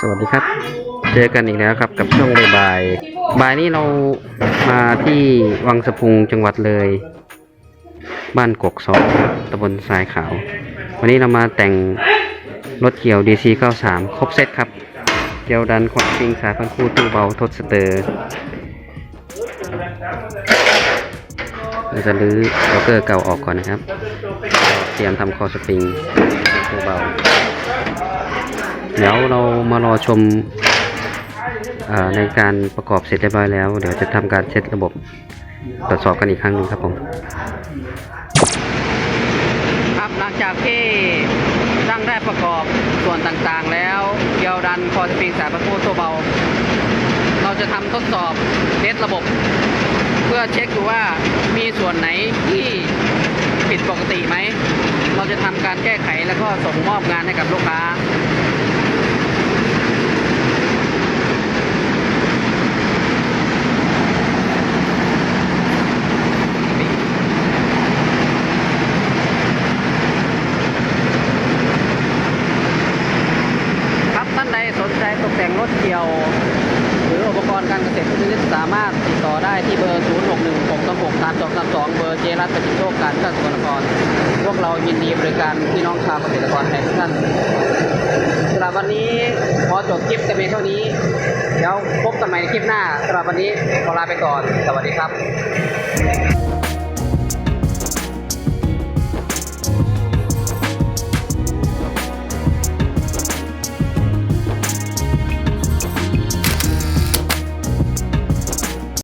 สวัสดีครับ เจอกันอีกแล้วครับกับช่วงบ่ายบ่ายนี้เรามาที่วังสะพุงจังหวัดเลย บ้านกกซอยตำบลทรายขาว วันนี้เรามาแต่งรถเกี่ยว DC 93 ครบเซตครับ เกี่ยวดันขวดปิงสายพันคู่ตู้เบาทดสเตอร์เราจะรื้อล็อกเกอร์เก่าออกก่อนนะครับ เตรียมทำคอสปริงตู้เบา เดี๋ยวเรามารอชมอในการประกอบเสร็จเรียบร้อยแล้ว เดี๋ยวจะทำการเช็ดระบบตรวจสอบกันอีกครั้งหนึ่งครับผม ครับหลังจากที่ร่างได้ประกอบส่วนต่างๆ แล้วเกียวดันคอสปริงสายประตูตัวเบา เราจะทำทดสอบเทสระบบ เพื่อเช็คดูว่ามีส่วนไหนที่ผิดปกติไหม เราจะทำการแก้ไขแล้วก็ส่งมอบงานให้กับลูกค้า ครับท่านใดสนใจตกแต่งรถ เกี่ยว หรืออุปกรณ์การเกษตรทุกชนิดสามารถติดต่อได้ที่เบอร์ 0 6 1 6 3 6 3 2 3 2 เบอร์เจรัตประจิตโชคการชาติสกร พวกเรายินดีบริการพี่น้องชาวเกษตรกรไทยทุกท่านสำหรับวันนี้ขอจบคลิปแต่เพียงเท่านี้ เดี๋ยวพบกันใหม่ในคลิปหน้าสำหรับวันนี้ขอลาไปก่อน สวัสดีครับ